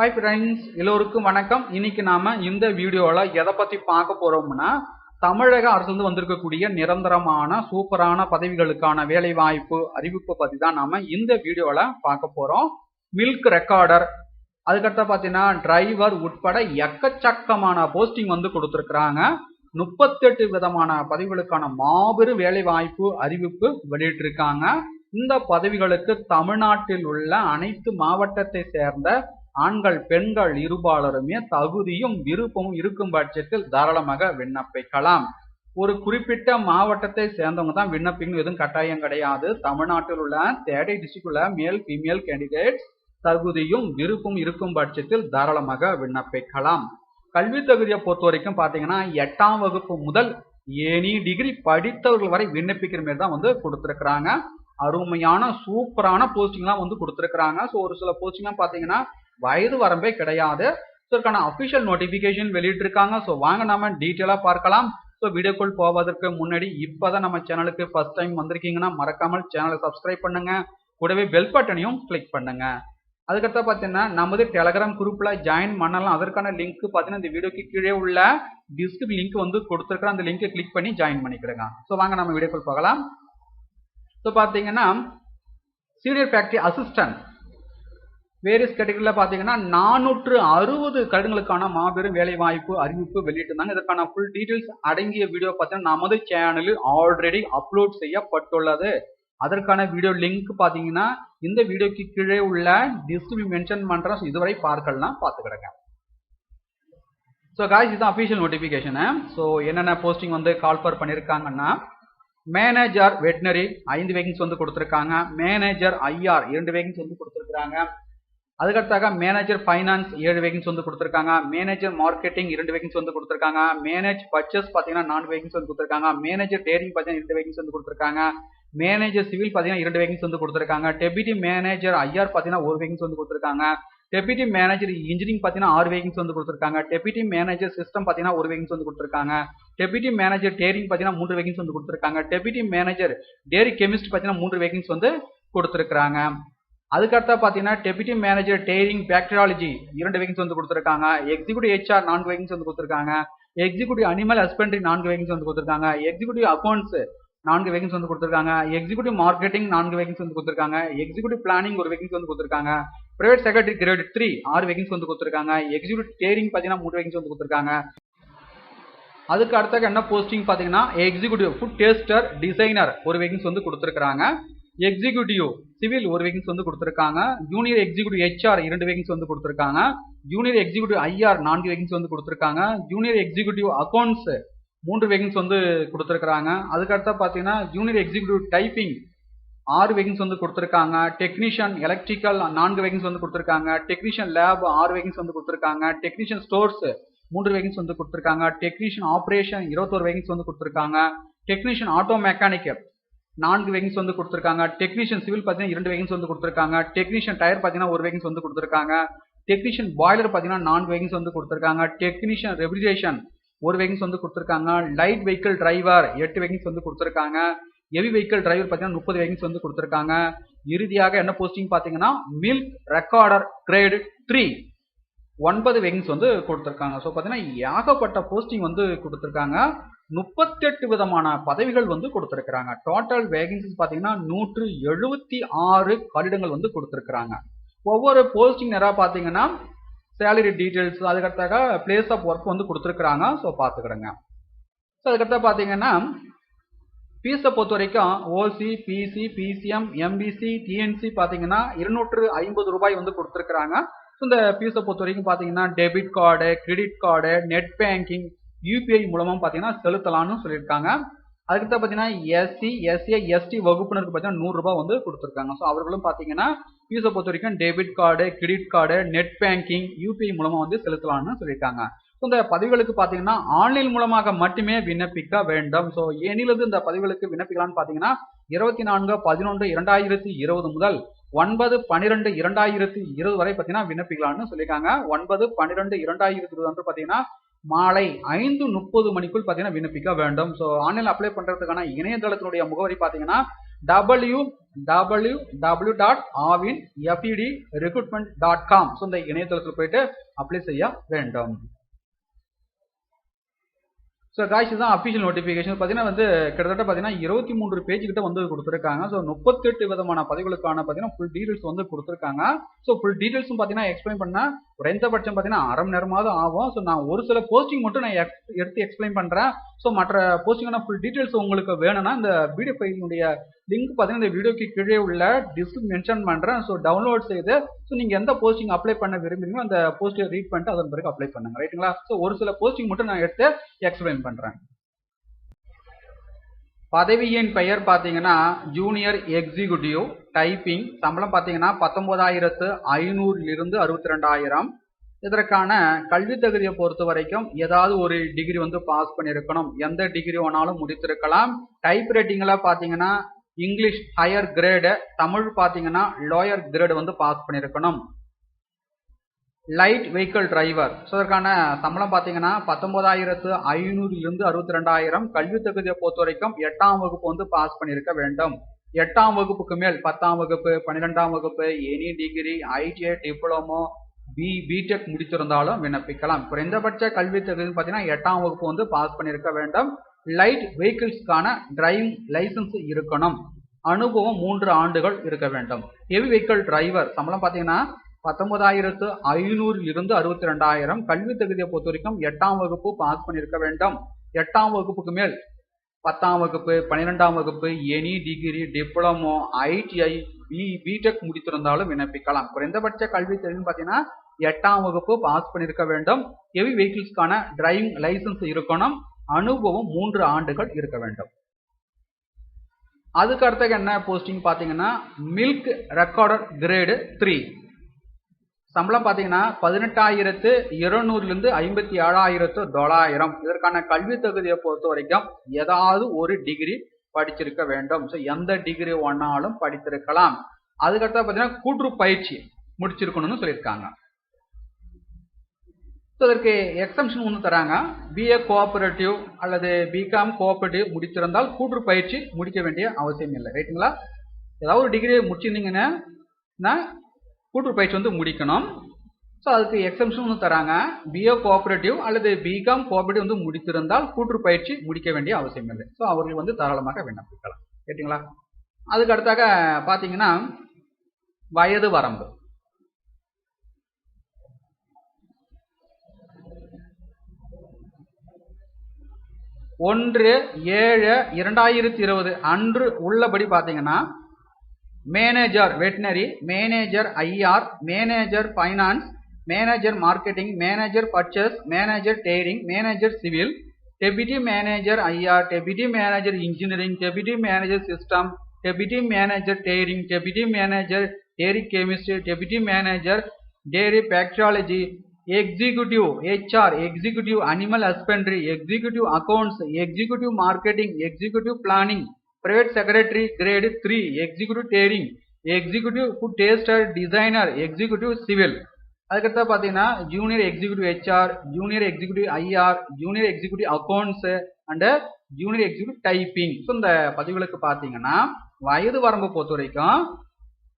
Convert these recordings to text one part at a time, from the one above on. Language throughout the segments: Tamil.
ஹாய் ஃப்ரெண்ட்ஸ் எல்லோருக்கும் வணக்கம். இன்னைக்கு நாம இந்த வீடியோவில் எதை பற்றி பார்க்க போறோம்னா தமிழக அரசு வந்து வந்திருக்கக்கூடிய நிரந்தரமான சூப்பரான பதவிகளுக்கான வேலை வாய்ப்பு அறிவிப்பு பற்றி தான் நாம இந்த வீடியோவில் பார்க்க போறோம். மில்க் ரெக்கார்டர் அதுக்கடுத்து பார்த்தீங்கன்னா டிரைவர் உட்பட எக்கச்சக்கமான போஸ்டிங் வந்து கொடுத்துருக்குறாங்க. முப்பத்தெட்டு விதமான பதவிகளுக்கான மாபெரும் வேலை வாய்ப்பு அறிவிப்பு வெளியிட்டிருக்காங்க. இந்த பதவிகளுக்கு தமிழ்நாட்டில் உள்ள அனைத்து மாவட்டத்தை சேர்ந்த ஆண்கள் பெண்கள் இருபாலருமே தகுதியும் விருப்பமும் இருக்கும் பட்சத்தில் தாராளமாக விண்ணப்பிக்கலாம். ஒரு குறிப்பிட்ட மாவட்டத்தை சேர்ந்தவங்க தான் விண்ணப்பிக்கணும். எதுவும் கட்டாயம் கிடையாது. தமிழ்நாட்டில் உள்ள தேடை டிஸ்ட்ரிக்ட் உள்ள மேல் ஃபீமேல் கேண்டிடேட்ஸ் தகுதியும் விருப்பம் இருக்கும் பட்சத்தில் தாராளமாக விண்ணப்பிக்கலாம். கல்வி தகுதியை பொறுத்த வரைக்கும் பார்த்தீங்கன்னா எட்டாம் வகுப்பு முதல் ஏனி டிகிரி படித்தவர்கள் வரை விண்ணப்பிக்கிற மாதிரி தான் வந்து கொடுத்துருக்குறாங்க. அருமையான சூப்பரான போஸ்டிங்லாம் வந்து கொடுத்துருக்குறாங்க. ஸோ ஒரு சில போஸ்டிங்லாம் பார்த்தீங்கன்னா வயது வரம்பே கிடையாது. ஸோ இதுக்கான அஃபிஷியல் நோட்டிஃபிகேஷன் வெளியிட்டிருக்காங்க. ஸோ வாங்க நாம டீட்டெயிலாக பார்க்கலாம். ஸோ வீடியோக்குள் போவதற்கு முன்னாடி இப்போதான் நம்ம சேனலுக்கு ஃபர்ஸ்ட் டைம் வந்திருக்கீங்கன்னா மறக்காமல் சேனலை சப்ஸ்கிரைப் பண்ணுங்க. கூடவே பெல் பட்டனையும் கிளிக் பண்ணுங்க. அதுக்கடுத்து பார்த்தீங்கன்னா நமது டெலகிராம் குரூப்பில் ஜாயின் பண்ணலாம். அதற்கான லிங்க் பார்த்தீங்கன்னா இந்த வீடியோக்கு கீழே உள்ள டிஸ்கிரிப் லிங்க் வந்து கொடுத்துருக்குற அந்த லிங்கை கிளிக் பண்ணி ஜாயின் பண்ணிக்கிடுங்க ஸோ வாங்க நம்ம வீடியோக்குள் போகலாம். ஸோ பார்த்தீங்கன்னா சீனியர் ஃபேக்டரி அசிஸ்டன்ட் வேரியஸ் கேட்டகரியில் பார்த்தீங்கன்னா நானூற்று அறுபது கருடங்களுக்கான மாபெரும் வேலை வாய்ப்பு அறிவிப்பு வெளியிட்டிருந்தாங்க. இதற்கான ஃபுல் டீட்டெயில்ஸ் அடங்கிய வீடியோ பார்த்தீங்கன்னா நமது சேனலில் ஆல்ரெடி அப்லோட் செய்யப்பட்டுள்ளது. அதற்கான வீடியோ லிங்க் பார்த்தீங்கன்னா இந்த வீடியோக்கு கீழே உள்ள டிஸ்கிரிப் மென்ஷன் பண்ணுறோம் இதுவரை பார்க்கலாம் பார்த்துக்கிடுங்க ஸோ காய்ஸ் இதுதான் அஃபீஷியல் நோட்டிஃபிகேஷனு ஸோ என்னென்ன போஸ்டிங் வந்து கால்ஃபர் பண்ணியிருக்காங்கன்னா மேனேஜர் வெட்டினரி ஐந்து வேகன்ஸ் வந்து கொடுத்துருக்காங்க. மேனேஜர் ஐஆர் இரண்டு வேகன்ஸ் வந்து கொடுத்துருக்காங்க அதுக்கடுத்தாக மேனேஜர் ஃபைனான்ஸ் ஏழு வேகன்ஸ் வந்து கொடுத்துருக்காங்க மேனேஜர் மார்க்கெட்டிங் இரண்டு வேகன்ஸ் வந்து கொடுத்துருக்காங்க மேனேஜ் பர்ச்சேஸ் பார்த்தீங்கன்னா நான்கு வேகன்ஸ் வந்து கொடுத்துருக்காங்க மேனேஜர் டேரிங் பார்த்தீங்கன்னா இரண்டு வேகன்ஸ் வந்து கொடுத்துருக்காங்க மேனேஜர் சிவில் பார்த்தீங்கன்னா இரண்டு வேகன்ஸ் வந்து கொடுத்துருக்காங்க டெபியூட்டி மேனேஜர் ஐஆர் பார்த்தீங்கன்னா ஒரு வேகன்ஸ் வந்து கொடுத்துருக்காங்க டெபியூட்டி மேனேஜர் இன்ஜினியரிங் பார்த்தீங்கன்னா ஆறு வேகன்ஸ் வந்து கொடுத்துருக்காங்க டெபியூட்டி மேனேஜர் சிஸ்டம் பார்த்தீங்கன்னா ஒரு வேகன்ஸ் வந்து கொடுத்துருக்காங்க டெபியூட்டி மேனேஜர் டேரிங் பார்த்தீங்கன்னா மூன்று வேகன்ஸ் வந்து கொடுத்துருக்காங்க டெபியூட்டி மேனேஜர் டேரி கெமிஸ்ட் பார்த்தீங்கன்னா மூன்று வேகன்ஸ் வந்து கொடுத்துருக்காங்க அதுக்கடுத்தா பார்த்தீங்கன்னா டெபியூட்டி மேனேஜர் டேரிங் பேக்டரியாலஜி இரண்டு வேகன்ஸ் வந்து கொடுத்துருக்காங்க. எக்ஸிகூட்டிவ் ஹெச்ஆர் நான்கு வேகன்ஸ் வந்து கொடுத்துருக்காங்க. எக்ஸிகூட்டிவ் அனிமல் ஹஸ்பண்டரி நான்கு வேகன்ஸ் வந்து கொடுத்துருக்காங்க. எக்ஸிகூட்டிவ் அக்கௌண்ட்ஸ் நான்கு வேகன்ஸ் வந்து கொடுத்துருக்காங்க. எக்ஸிகூட்டிவ் மார்க்கெட்டிங் நான்கு வேகன்ஸ் வந்து கொடுத்துருக்காங்க. எக்ஸிகூட்டிவ் பிளானிங் ஒரு வேகன்ஸ் வந்து கொடுத்துருக்காங்க. பிரைவேட் செக்ரட்டரி கிரேட் த்ரீ ஆறு வேகன்ஸ் வந்து கொடுத்துருக்காங்க. எக்ஸிகூட்டிவ் டேரிங் பார்த்தீங்கன்னா மூணு வேகன்ஸ் வந்து கொடுத்துருக்காங்க. அதுக்கு அடுத்த என்ன போஸ்டிங் பார்த்தீங்கன்னா எக்ஸிகூட்டிவ் ஃபுட் டேஸ்டர் டிசைனர் ஒரு வேகன்ஸ் வந்து கொடுத்துருக்காங்க எக்ஸிகியூட்டிவ் சிவில் ஒரு வேகன்ஸ் வந்து கொடுத்துருக்காங்க. ஜூனியர் எக்ஸிகூட்டிவ் ஹெச்ஆர் இரண்டு வேகன்ஸ் வந்து கொடுத்துருக்காங்க. ஜூனியர் எக்ஸிகூட்டிவ் ஐஆர் நான்கு வேகன்ஸ் வந்து கொடுத்துருக்காங்க. ஜூனியர் எக்ஸிகூட்டிவ் அக்கௌண்ட்ஸ் மூன்று வேகன்ஸ் வந்து கொடுத்துருக்காங்க அதுக்கடுத்த பார்த்தீங்கன்னா ஜூனியர் எக்ஸிகூட்டிவ் டைப்பிங் ஆறு வேகன்ஸ் வந்து கொடுத்துருக்காங்க. டெக்னீஷியன் எலக்ட்ரிக்கல் நான்கு வேகன்ஸ் வந்து கொடுத்துருக்காங்க. டெக்னீஷியன் லேப் ஆறு வேகன்ஸ் வந்து கொடுத்துருக்காங்க. டெக்னீஷியன் ஸ்டோர்ஸ் மூன்று வேகன்ஸ் வந்து கொடுத்துருக்காங்க. டெக்னீஷியன் ஆப்ரேஷன் இருபத்தோரு வேகன்ஸ் வந்து கொடுத்துருக்காங்க. டெக்னீஷியன் ஆட்டோ மெக்கானிக்கல் நான்கு வேகன்ஸ் வந்து கொடுத்துருக்காங்க. டெக்னீஷியன் சிவில் பார்த்தீங்கன்னா இரண்டு வேகன்ஸ் வந்து கொடுத்துருக்காங்க. டெக்னீஷியன் டயர் பார்த்தீங்கன்னா ஒரு வேகன்ஸ் வந்து கொடுத்துருக்காங்க. டெக்னீஷியன் பாய்லர் பார்த்தீங்கன்னா நான்கு வேகன்ஸ் வந்து கொடுத்துருக்காங்க. டெக்னீஷியன் ரெஃப்ரிஜரேஷன் ஒரு வேகன்ஸ் வந்து கொடுத்துருக்காங்க. லைட் வெஹிக்கிள் டிரைவர் எட்டு வேகன்ஸ் வந்து கொடுத்துருக்காங்க. ஹெவி வெஹிக்கிள் டிரைவர் பார்த்தீங்கன்னா முப்பது வேகன்ஸ் வந்து கொடுத்துருக்காங்க. இறுதியாக என்ன போஸ்டிங் பார்த்தீங்கன்னா மில்க் ரெக்கார்டர் கிரேடு த்ரீ ஒன்பது வேகன்ஸ் வந்து கொடுத்துருக்காங்க. ஸோ பார்த்தீங்கன்னா ஏகப்பட்ட போஸ்டிங் வந்து கொடுத்துருக்காங்க. முப்பத்தெட்டு விதமான பதவிகள் வந்து கொடுத்துருக்குறாங்க. டோட்டல் வேகன்சிஸ் பார்த்தீங்கன்னா நூற்று எழுபத்தி ஆறு கடிதங்கள் வந்து கொடுத்துருக்குறாங்க. ஒவ்வொரு போஸ்டிங் நேராக பார்த்தீங்கன்னா சேலரி டீட்டெயில்ஸ் அதுக்கடுத்தாக பிளேஸ் ஆஃப் ஒர்க் வந்து கொடுத்துருக்குறாங்க. ஸோ பார்த்துக்கிடுங்க. ஸோ அதுக்கடுத்த பார்த்தீங்கன்னா ஃபீஸை பொறுத்த வரைக்கும் OC BC BCM MBC DNC பார்த்தீங்கன்னா இருநூற்று ஐம்பது ரூபாய் வந்து கொடுத்துருக்குறாங்க. ஸோ இந்த ஃபீஸை பொறுத்த வரைக்கும் பார்த்தீங்கன்னா debit card credit card net banking UPI மூலமாக பார்த்தீங்கன்னா செலுத்தலாம்னு சொல்லியிருக்காங்க. அதுக்கடுத்து பார்த்தீங்கன்னா எஸ்சி எஸ்ஏ எஸ்டி வகுப்பினருக்கு பார்த்தீங்கன்னா நூறுரூபா வந்து கொடுத்துருக்காங்க. ஸோ அவர்களும் பார்த்தீங்கன்னா ஃபீஸை பொறுத்த வரைக்கும் debit card credit card net banking UPI மூலமாக வந்து செலுத்தலாம்னு சொல்லியிருக்காங்க. ஸோ இந்த பதிவுகளுக்கு பார்த்தீங்கன்னா ஆன்லைன் மூலமாக மட்டுமே விண்ணப்பிக்க வேண்டும். ஸோ ஏனிலிருந்து இந்த பதிவுகளுக்கு விண்ணப்பிக்கலாம்னு பார்த்தீங்கன்னா இருபத்தி நான்கு பதினொன்று இரண்டாயிரத்தி இருபது முதல் ஒன்பது பன்னிரெண்டு இரண்டாயிரத்தி இருபது வரை பார்த்தீங்கன்னா விண்ணப்பிக்கலாம்னு சொல்லியிருக்காங்க. ஒன்பது பன்னிரெண்டு இரண்டாயிரத்தி இருபது வந்து பார்த்தீங்கன்னா மாலை ஐந்து முப்பது மணிக்குள் பார்த்தீங்கன்னா விண்ணப்பிக்க வேண்டும். ஸோ ஆன்லைன் அப்ளை பண்ணுறதுக்கான இணையதளத்தினுடைய முகவரி பார்த்தீங்கன்னா W W W dot Aavin FED recruitment dot com so இந்த இணையதளத்தில் போயிட்டு அப்ளை செய்ய வேண்டும். ஸோ காய்ச்சி தான் அஃபிஷியல் நோட்டிஃபிகேஷன் பார்த்தீங்கன்னா வந்து கிட்டத்தட்ட பார்த்தீங்கன்னா இருபத்தி மூன்று பேஜ் கிட்ட வந்து கொடுத்துருக்காங்க. ஸோ முப்பத்தெட்டு விதமான பதவிகளுக்கான பார்த்தீங்கன்னா ஃபுல் டீடைல்ஸ் வந்து கொடுத்துருக்காங்க. ஸோ ஃபுல் டீடைல்ஸும் பார்த்தீங்கன்னா எக்ஸ்பிளைன் பண்ணால் குறைந்தபட்சம் பார்த்தீங்கன்னா அரை மணி நேரமாவது ஆகும். ஸோ நான் ஒரு சில போஸ்டிங் மட்டும் நான் எடுத்து எக்ஸ்பிளைன் பண்ணுறேன் ஸோ மற்ற போஸ்டிங்கான ஃபுல் டீட்டெயில்ஸ் உங்களுக்கு வேணும்னா இந்த வீடியோ ஃபைலினுடைய லிங்க் பார்த்தீங்கன்னா இந்த வீடியோக்கு கீழே உள்ள டிஸ்க் மென்ஷன் பண்ணுறேன் ஸோ டவுன்லோட் செய்து ஸோ நீங்கள் எந்த போஸ்டிங் அப்ளை பண்ண விரும்புறீங்களோ அந்த போஸ்ட்டை ரீட் பண்ணிட்டு அதன் பிறகு அப்ளை பண்ணுங்க. ரைட்டுங்களா ஸோ ஒரு சில போஸ்டிங் மட்டும் நான் எடுத்து எக்ஸ்பிளைன் பண்ணுறேன் பதவியின் பெயர் பார்த்தீங்கன்னா ஜூனியர் எக்ஸிக்யூட்டிவ் டைப்பிங் சம்பளம் பார்த்தீங்கன்னா பத்தொன்பதாயிரத்து ஐநூறிலிருந்து அறுபத்தி ரெண்டாயிரம் இதற்கான கல்வி தகுதியை பொறுத்த வரைக்கும் ஏதாவது ஒரு டிகிரி வந்து பாஸ் பண்ணியிருக்கணும். எந்த டிகிரி வேணாலும் முடித்திருக்கலாம். டைப் ரைட்டிங்கில் பார்த்தீங்கன்னா இங்கிலீஷ் ஹையர் கிரேடு தமிழ் பார்த்தீங்கன்னா லோயர் கிரேடு வந்து பாஸ் பண்ணியிருக்கணும். லைட் வெஹிக்கிள் டிரைவர் ஸோ அதற்கான சம்பளம் பார்த்தீங்கன்னா பத்தொன்பதாயிரத்து ஐநூறுலேருந்து அறுபத்தி ரெண்டாயிரம் கல்வி தகுதியை பொறுத்த வரைக்கும் எட்டாம் வகுப்பு வந்து பாஸ் பண்ணியிருக்க வேண்டும். எட்டாம் வகுப்புக்கு மேல் பத்தாம் வகுப்பு பன்னிரெண்டாம் வகுப்பு any degree ITI diploma B BTech முடித்திருந்தாலும் விண்ணப்பிக்கலாம். குறைந்தபட்ச கல்வி தகுதி பார்த்தீங்கன்னா எட்டாம் வகுப்பு வந்து பாஸ் பண்ணியிருக்க வேண்டும். லைட் வெஹிக்கிள்ஸ்க்கான டிரைவிங் லைசன்ஸ் இருக்கணும். அனுபவம் மூன்று ஆண்டுகள் இருக்க வேண்டும். ஹெவி வெஹிக்கிள் டிரைவர் சம்பளம் பார்த்தீங்கன்னா பத்தொன்பதாயிரத்து ஐநூறில் இருந்து அறுபத்தி ரெண்டாயிரம் கல்வி தகுதியை பொறுத்த வரைக்கும் எட்டாம் வகுப்பு பாஸ் பண்ணியிருக்க வேண்டும். எட்டாம் வகுப்புக்கு மேல் பத்தாம் வகுப்பு பன்னிரெண்டாம் வகுப்பு any degree diploma ITI B BTech முடித்திருந்தாலும் விண்ணப்பிக்கலாம். குறைந்தபட்ச கல்வி தகுதின்னு பார்த்தீங்கன்னா எட்டாம் வகுப்பு பாஸ் பண்ணியிருக்க வேண்டும். ஹெவி வெஹிக்கிள்ஸ்க்கான டிரைவிங் லைசன்ஸ் இருக்கணும். அனுபவம் மூன்று ஆண்டுகள் இருக்க வேண்டும். அதுக்கு அடுத்த என்ன போஸ்டிங் பார்த்தீங்கன்னா மில்க் ரெக்கார்டர் கிரேடு த்ரீ சம்பளம் பார்த்தீங்கன்னா பதினெட்டாயிரத்து இருநூறுலேருந்து ஐம்பத்தி ஏழாயிரத்து தொள்ளாயிரம். இதற்கான கல்வி தகுதியை பொறுத்த வரைக்கும் ஏதாவது ஒரு டிகிரி படிச்சிருக்க வேண்டும். ஸோ எந்த டிகிரி ஒன்னாலும் படித்திருக்கலாம். அதுக்கடுத்து பார்த்தீங்கன்னா கூற்று பயிற்சி முடிச்சிருக்கணும்னு சொல்லியிருக்காங்க. ஸோ அதற்கு எக்ஸம்ஷன் ஒன்று தராங்க. பிஏ கோஆபரேட்டிவ் அல்லது பிகாம் கோஆபரேட்டிவ் முடித்திருந்தால் கூற்று பயிற்சி முடிக்க வேண்டிய அவசியம் இல்லை. ரைட்டுங்களா ஏதாவது ஒரு டிகிரி முடிச்சிருந்தீங்கன்னா கூற்று பயிற்சி வந்து முடிக்கணும். ஸோ அதுக்கு எக்ஸம்ஷன் ஒன்று தராங்க. பிஏ கோஆபரேட்டிவ் அல்லது பிகாம் கோஆபரேட்டிவ் வந்து முடித்திருந்தால் கூற்று பயிற்சி முடிக்க வேண்டிய அவசியம் இல்லை. ஸோ அவர்கள் வந்து தாராளமாக விண்ணப்பிக்கலாம். கேட்டிங்களா? அதுக்கு அடுத்தாக பார்த்தீங்கன்னா வயது வரம்பு. ஒன்று ஏழு இரண்டாயிரத்தி இருபது அன்று உள்ளபடி பார்த்தீங்கன்னா manager veterinary manager IR manager finance manager marketing manager purchase manager dairying manager civil deputy manager IR deputy manager engineering deputy manager system deputy manager dairying deputy manager dairy chemistry deputy manager dairy bacteriology executive HR executive animal husbandry executive accounts executive marketing executive planning private secretary grade three executive dairying executive food taster designer executive civil அதுக்கடுத்து பார்த்தீங்கன்னா junior executive HR junior executive IR junior executive accounts and junior executive typing so இந்த பதிவுகளுக்கு பார்த்தீங்கன்னா வயது வரம்பு பொறுத்த வரைக்கும்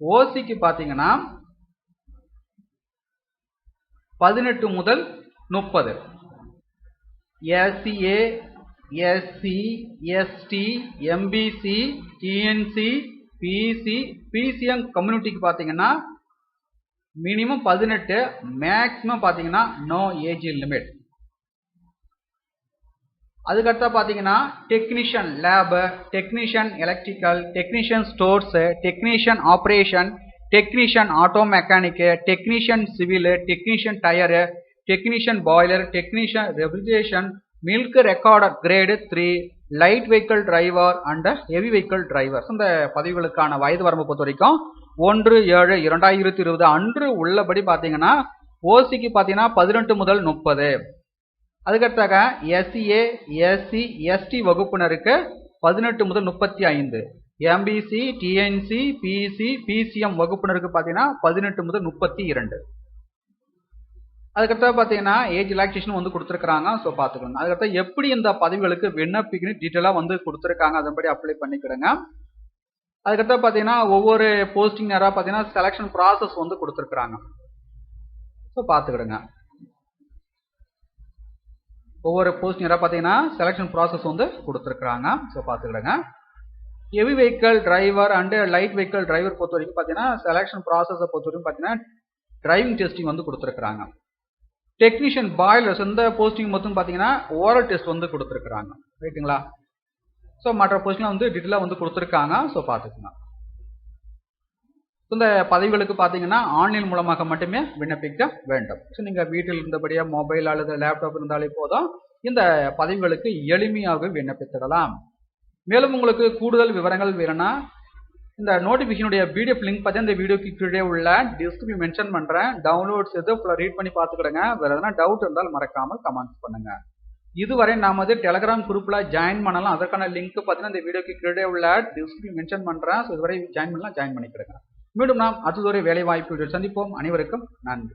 ஓசிக்கு பார்த்தீங்கன்னா பதினெட்டு முதல் முப்பது. SCA SC ST MBC DNC BC BCM கம்யூனிட்டிக்கு பார்த்தீங்கன்னா மினிமம் பதினெட்டு மேக்ஸிமம் பார்த்தீங்கன்னா நோ ஏஜ் லிமிட் அதுக்கடுத்தா பார்த்தீங்கன்னா technician lab technician electrical technician stores technician operation technician auto mechanic technician civil technician tyre technician boiler technician refrigeration milk recorder grade three light vehicle driver and heavy vehicle drivers இந்த பதவிகளுக்கான வயது வரம்பு பொறுத்த வரைக்கும் ஒன்று ஏழு இரண்டாயிரத்தி இருபது அன்று உள்ளபடி பார்த்தீங்கன்னா ஓசிக்கு பார்த்தீங்கன்னா பதினெட்டு முதல் முப்பது. அதுக்கடுத்தாக எஸ்சிஏ எஸ்சி எஸ்டி வகுப்பினருக்கு பதினெட்டு முதல் முப்பத்தி ஐந்து. எம்பிசி டிஎன்சி பிசி பிசிஎம் வகுப்பினருக்கு பார்த்தீங்கன்னா பதினெட்டு முதல் முப்பத்தி இரண்டு. அதுக்கடுத்து பார்த்தீங்கன்னா ஏஜ் ரிலாக்ஸேஷன் வந்து கொடுத்துருக்காங்க ஸோ பார்த்துக்கோங்க அதுக்கடுத்து எப்படி இந்த பதவிகளுக்கு விண்ணப்பிக்கணும் டீட்டெயிலாக வந்து கொடுத்துருக்காங்க அதன்படி அப்ளை பண்ணிக்கிடுங்க. அதுக்கடுத்து பார்த்தீங்கன்னா ஒவ்வொரு போஸ்டிங் நேராக பார்த்தீங்கன்னா செலெக்ஷன் ப்ராசஸ் வந்து கொடுத்துருக்குறாங்க. ஸோ பார்த்துக்கிடுங்க. ஒவ்வொரு போஸ்ட் நேராக பார்த்தீங்கன்னா செலெக்ஷன் ப்ராசஸ் வந்து கொடுத்துருக்குறாங்க. ஸோ பார்த்துக்கிடுங்க. Heavy vehicle driver and light vehicle driver பொறுத்த வரைக்கும் பார்த்தீங்கன்னா செலெக்ஷன் ப்ராசஸை பொறுத்த வரைக்கும் பார்த்தீங்கன்னா டிரைவிங் டெஸ்டிங் வந்து கொடுத்துருக்குறாங்க. டெக்னீஷியன் பாய்லர்ஸ் இந்த போஸ்டிங் மொத்தம் பார்த்தீங்கன்னா ஓரல் டெஸ்ட் வந்து கொடுத்துருக்குறாங்க. ரைட்டுங்களா ஸோ மற்ற போஸ்டிங்லாம் வந்து டீட்டெயிலாக வந்து கொடுத்துருக்காங்க. ஸோ பார்த்துக்கலாம். இந்த பதவிகளுக்கு பார்த்தீங்கன்னா ஆன்லைன் மூலமாக மட்டுமே விண்ணப்பிக்க வேண்டும். ஸோ நீங்கள் வீட்டில் இருந்தபடியாக மொபைல் அல்லது லேப்டாப் இருந்தாலே போதும் இந்த பதவிகளுக்கு எளிமையாக விண்ணப்பித்திடலாம். மேலும் உங்களுக்கு கூடுதல் விவரங்கள் வேணும்னா இந்த நோட்டிஃபிகேஷனுடைய பிடிஎஃப் லிங்க் பற்றி இந்த வீடியோக்கு கீழே உள்ள டிஸ்கிரிப்ஷன் மென்ஷன் பண்ணுறேன் டவுன்லோட்ஸ் எது ஃபுல்லாக ரீட் பண்ணி பார்த்துக்கிடுங்க. வேறு எதனா டவுட் இருந்தால் மறக்காமல் கமெண்ட்ஸ் பண்ணுங்க. இதுவரை நாம் வந்து டெலகிராம் குரூப்பில் ஜாயின் பண்ணலாம். அதற்கான லிங்க் பார்த்தீங்கன்னா இந்த வீடியோக்கு கீழே உள்ள டிஸ்கிரிப்ஷன் மென்ஷன் பண்ணுறேன் ஸோ இதுவரை ஜாயின் பண்ணலாம் ஜாயின் பண்ணிக்கிடுங்க. மீண்டும் நாம் அடுத்ததொரு வேலை வாய்ப்பு சந்திப்போம். அனைவருக்கும் நன்றி.